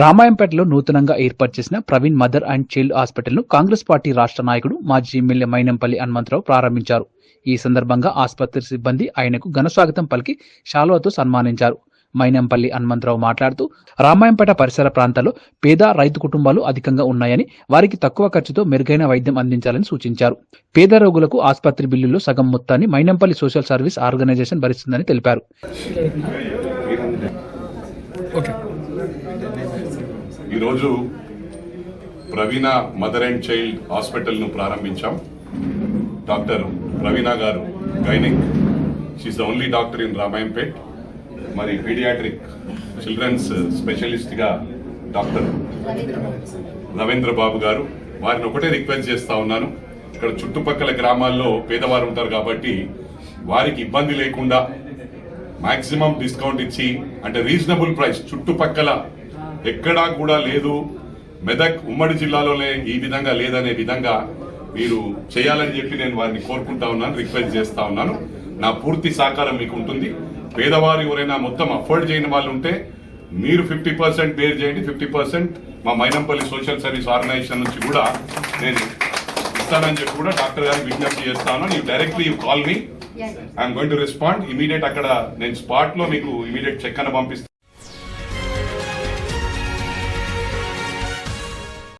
రామాయంపేటలో నూతనంగా ఏర్పాటు చేసిన ప్రవీణ్ మదర్ అండ్ చైల్డ్ హాస్పిటల్ను కాంగ్రెస్ పార్టీ రాష్ట్ర నాయకుడు మాజీ ఎమ్మెల్యే మైనంపల్లి హనుమంతరావు ప్రారంభించారు. ఈ సందర్భంగా ఆసుపత్రి సిబ్బంది ఆయనకు ఘనస్వాగతం పలికి శాలువతో సన్మానించారు. మైనంపల్లి హనుమంతరావు మాట్లాడుతూ రామాయంపేట పరిసర ప్రాంతాల్లో పేద రైతు కుటుంబాలు అధికంగా ఉన్నాయని వారికి తక్కువ ఖర్చుతో మెరుగైన వైద్యం అందించాలని సూచించారు. పేద రోగులకు ఆసుపత్రి బిల్లుల్లో సగం మొత్తాన్ని మైనంపల్లి సోషల్ సర్వీస్ ఆర్గనైజేషన్ భరిస్తుందని తెలిపారు. ఈరోజు ప్రవీణ మదర్ అండ్ చైల్డ్ హాస్పిటల్ను ప్రారంభించాం. డాక్టర్ ప్రవీణ గారు gynaec. She the only doctor in Ramayampet మరి పీడియాట్రిక్ చిల్డ్రన్స్ స్పెషలిస్ట్గా డాక్టర్ రవీంద్ర బాబు గారు. వారిని ఒకటే రిక్వెస్ట్ చేస్తా ఉన్నాను. ఇక్కడ చుట్టుపక్కల గ్రామాల్లో పేదవారు ఉంటారు కాబట్టి వారికి ఇబ్బంది లేకుండా మాక్సిమం డిస్కౌంట్ ఇచ్చి అంటే రీజనబుల్ ప్రైస్ చుట్టుపక్కల ఎక్కడా కూడా లేదు. మెదక్ ఉమ్మడి జిల్లాలోనే ఈ విధంగా లేదనే విధంగా మీరు చేయాలని చెప్పి నేను వారిని కోరుకుంటా ఉన్నాను రిక్వెస్ట్ చేస్తా ఉన్నాను. నా పూర్తి సహకారం మీకు ఉంటుంది. పేదవారు ఎవరైనా మొత్తం అఫోర్డ్ చేయని వాళ్ళు ఉంటే మీరు ఫిఫ్టీ పర్సెంట్ బేర్ చేయండి. ఫిఫ్టీ పర్సెంట్ మా మైనంపల్లి సోషల్ సర్వీస్ ఆర్గనైజేషన్ నుంచి కూడా నేను ఇస్తానని చెప్పి కూడా డాక్టర్ గారికి విజ్ఞప్తి చేస్తాను you directly you call me I'm going to respond immediate అక్కడ నేను స్పాట్లో మీకు ఇమీడియట్ చెక్ అని పంపిస్తాను